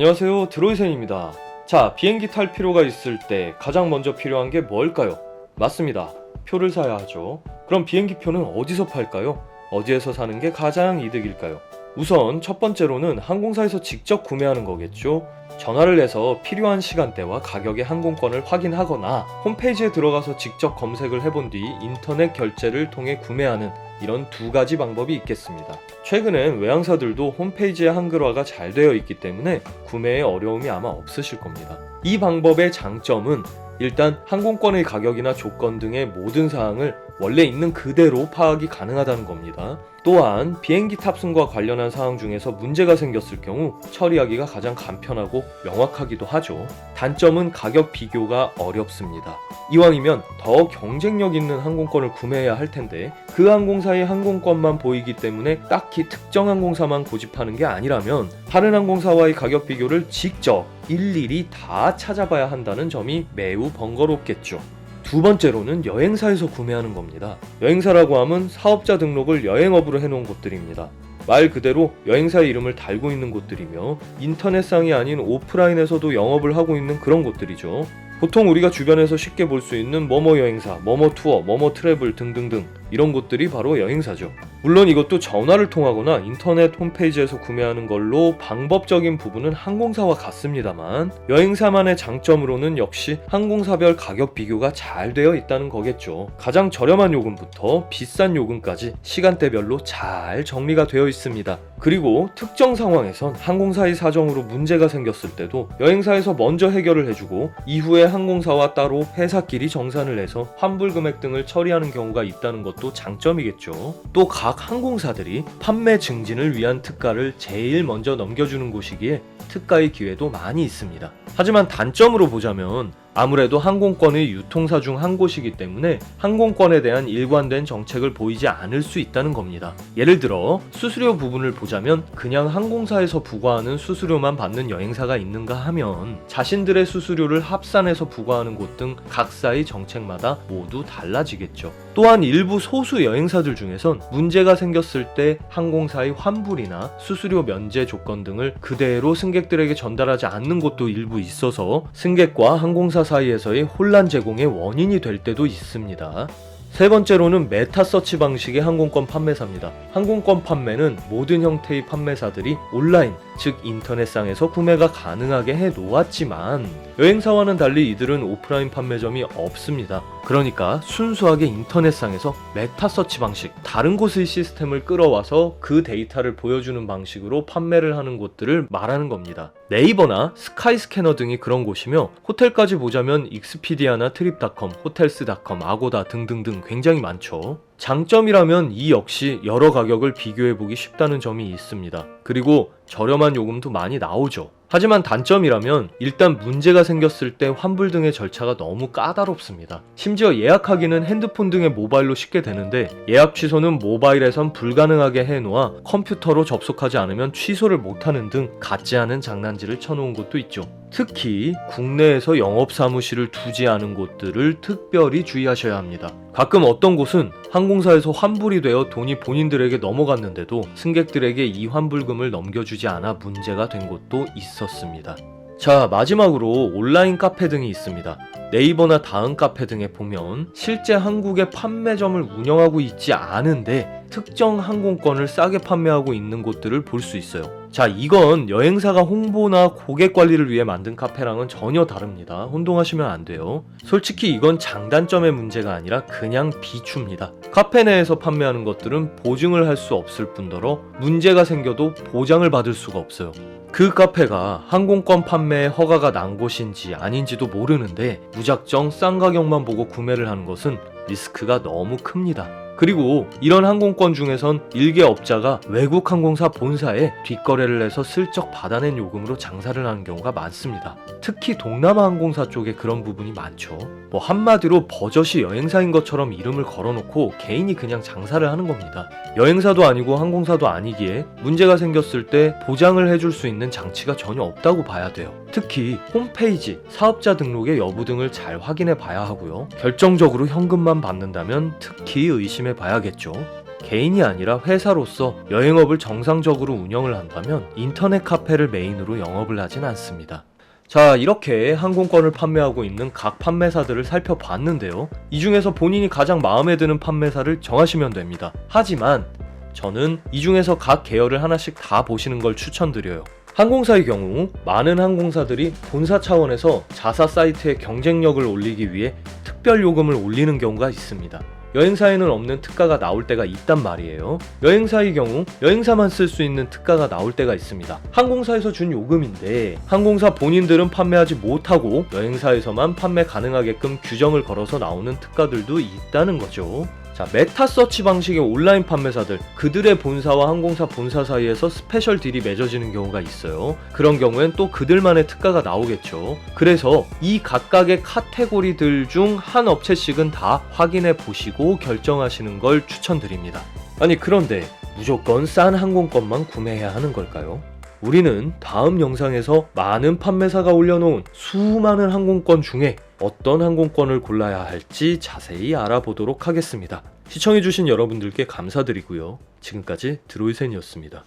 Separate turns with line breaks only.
안녕하세요 드로이센입니다 자 비행기 탈 필요가 있을 때 가장 먼저 필요한 게 뭘까요? 맞습니다 표를 사야 하죠 그럼 비행기 표는 어디서 팔까요? 어디에서 사는 게 가장 이득일까요? 우선 첫 번째로는 항공사에서 직접 구매하는 거겠죠 전화를 해서 필요한 시간대와 가격의 항공권을 확인하거나 홈페이지에 들어가서 직접 검색을 해본 뒤 인터넷 결제를 통해 구매하는 이런 두 가지 방법이 있겠습니다. 최근엔 외항사들도 홈페이지에 한글화가 잘 되어 있기 때문에 구매에 어려움이 아마 없으실 겁니다. 이 방법의 장점은 일단 항공권의 가격이나 조건 등의 모든 사항을 원래 있는 그대로 파악이 가능하다는 겁니다. 또한 비행기 탑승과 관련한 사항 중에서 문제가 생겼을 경우 처리하기가 가장 간편하고 명확하기도 하죠. 단점은 가격 비교가 어렵습니다. 이왕이면 더 경쟁력 있는 항공권을 구매해야 할 텐데 그 항공사의 항공권만 보이기 때문에 딱히 특정 항공사만 고집하는 게 아니라면 다른 항공사와의 가격 비교를 직접 일일이 다 찾아봐야 한다는 점이 매우 번거롭겠죠. 두 번째로는 여행사에서 구매하는 겁니다. 여행사라고 하면 사업자 등록을 여행업으로 해놓은 곳들입니다. 말 그대로 여행사의 이름을 달고 있는 곳들이며 인터넷상이 아닌 오프라인에서도 영업을 하고 있는 그런 곳들이죠. 보통 우리가 주변에서 쉽게 볼 수 있는 뭐뭐 여행사, 뭐뭐 투어, 뭐뭐 트래블 등등등 이런 곳들이 바로 여행사죠. 물론 이것도 전화를 통하거나 인터넷 홈페이지에서 구매하는 걸로 방법적인 부분은 항공사와 같습니다만 여행사만의 장점으로는 역시 항공사별 가격 비교가 잘 되어 있다는 거겠죠. 가장 저렴한 요금부터 비싼 요금까지 시간대별로 잘 정리가 되어 있습니다. 그리고 특정 상황에선 항공사의 사정으로 문제가 생겼을 때도 여행사에서 먼저 해결을 해주고 이후에 항공사와 따로 회사끼리 정산을 해서 환불 금액 등을 처리하는 경우가 있다는 것도 장점이겠죠. 또 각 항공사들이 판매 증진을 위한 특가를 제일 먼저 넘겨주는 곳이기에 특가의 기회도 많이 있습니다. 하지만 단점으로 보자면 아무래도 항공권의 유통사 중 한 곳이기 때문에 항공권에 대한 일관된 정책을 보이지 않을 수 있다는 겁니다. 예를 들어 수수료 부분을 보자면 그냥 항공사에서 부과하는 수수료만 받는 여행사가 있는가 하면 자신들의 수수료를 합산해서 부과하는 곳 등 각사의 정책마다 모두 달라지겠죠. 또한 일부 소수 여행사들 중에선 문제가 생겼을 때 항공사의 환불이나 수수료 면제 조건 등을 그대로 승객들에게 전달하지 않는 곳도 일부 있어서 승객과 항공사 사이에서의 혼란 제공의 원인이 될 때도 있습니다. 세 번째로는 메타 서치 방식의 항공권 판매사입니다. 항공권 판매는 모든 형태의 판매사들이 온라인, 즉 인터넷상에서 구매가 가능하게 해 놓았지만 여행사와는 달리 이들은 오프라인 판매점이 없습니다. 그러니까 순수하게 인터넷상에서 메타 서치 방식, 다른 곳의 시스템을 끌어와서 그 데이터를 보여주는 방식으로 판매를 하는 곳들을 말하는 겁니다. 네이버나 스카이스캐너 등이 그런 곳이며 호텔까지 보자면 익스피디아나 트립닷컴, 호텔스닷컴, 아고다 등등등 굉장히 많죠. 장점이라면 이 역시 여러 가격을 비교해 보기 쉽다는 점이 있습니다. 그리고 저렴한 요금도 많이 나오죠. 하지만 단점이라면 일단 문제가 생겼을 때 환불 등의 절차가 너무 까다롭습니다. 심지어 예약하기는 핸드폰 등의 모바일로 쉽게 되는데 예약 취소는 모바일에선 불가능하게 해놓아 컴퓨터로 접속하지 않으면 취소를 못하는 등 같지 않은 장난질을 쳐놓은 곳도 있죠. 특히 국내에서 영업 사무실을 두지 않은 곳들을 특별히 주의하셔야 합니다. 가끔 어떤 곳은 항공사에서 환불이 되어 돈이 본인들에게 넘어갔는데도 승객들에게 이 환불금을 넘겨주지 않아 문제가 된 곳도 있었습니다. 자, 마지막으로 온라인 카페 등이 있습니다. 네이버나 다음 카페 등에 보면 실제 한국에 판매점을 운영하고 있지 않은데 특정 항공권을 싸게 판매하고 있는 곳들을 볼 수 있어요. 자, 이건 여행사가 홍보나 고객 관리를 위해 만든 카페랑은 전혀 다릅니다. 혼동하시면 안 돼요. 솔직히 이건 장단점의 문제가 아니라 그냥 비추입니다. 카페 내에서 판매하는 것들은 보증을 할 수 없을 뿐더러 문제가 생겨도 보장을 받을 수가 없어요. 그 카페가 항공권 판매에 허가가 난 곳인지 아닌지도 모르는데 무작정 싼 가격만 보고 구매를 하는 것은 리스크가 너무 큽니다. 그리고 이런 항공권 중에선 일개 업자가 외국 항공사 본사에 뒷거래를 해서 슬쩍 받아낸 요금으로 장사를 하는 경우가 많습니다. 특히 동남아 항공사 쪽에 그런 부분이 많죠. 뭐 한마디로 버젓이 여행사인 것처럼 이름을 걸어놓고 개인이 그냥 장사를 하는 겁니다. 여행사도 아니고 항공사도 아니기에 문제가 생겼을 때 보장을 해줄 수 있는 장치가 전혀 없다고 봐야 돼요. 특히 홈페이지, 사업자 등록의 여부 등을 잘 확인해 봐야 하고요. 결정적으로 현금만 받는다면 특히 의심해 봐야겠죠. 개인이 아니라 회사로서 여행업을 정상적으로 운영을 한다면 인터넷 카페를 메인으로 영업을 하진 않습니다. 자, 이렇게 항공권을 판매하고 있는 각 판매사들을 살펴봤는데요. 이 중에서 본인이 가장 마음에 드는 판매사를 정하시면 됩니다. 하지만 저는 이 중에서 각 계열을 하나씩 다 보시는 걸 추천드려요. 항공사의 경우 많은 항공사들이 본사 차원에서 자사 사이트의 경쟁력을 올리기 위해 특별 요금을 올리는 경우가 있습니다. 여행사에는 없는 특가가 나올 때가 있단 말이에요. 여행사의 경우 여행사만 쓸 수 있는 특가가 나올 때가 있습니다. 항공사에서 준 요금인데 항공사 본인들은 판매하지 못하고 여행사에서만 판매 가능하게끔 규정을 걸어서 나오는 특가들도 있다는 거죠. 자, 메타 서치 방식의 온라인 판매사들, 그들의 본사와 항공사 본사 사이에서 스페셜 딜이 맺어지는 경우가 있어요. 그런 경우엔 또 그들만의 특가가 나오겠죠. 그래서 이 각각의 카테고리들 중 한 업체씩은 다 확인해 보시고 결정하시는 걸 추천드립니다. 아니, 그런데 무조건 싼 항공권만 구매해야 하는 걸까요? 우리는 다음 영상에서 많은 판매사가 올려놓은 수많은 항공권 중에 어떤 항공권을 골라야 할지 자세히 알아보도록 하겠습니다. 시청해주신 여러분들께 감사드리고요. 지금까지 드로이센이었습니다.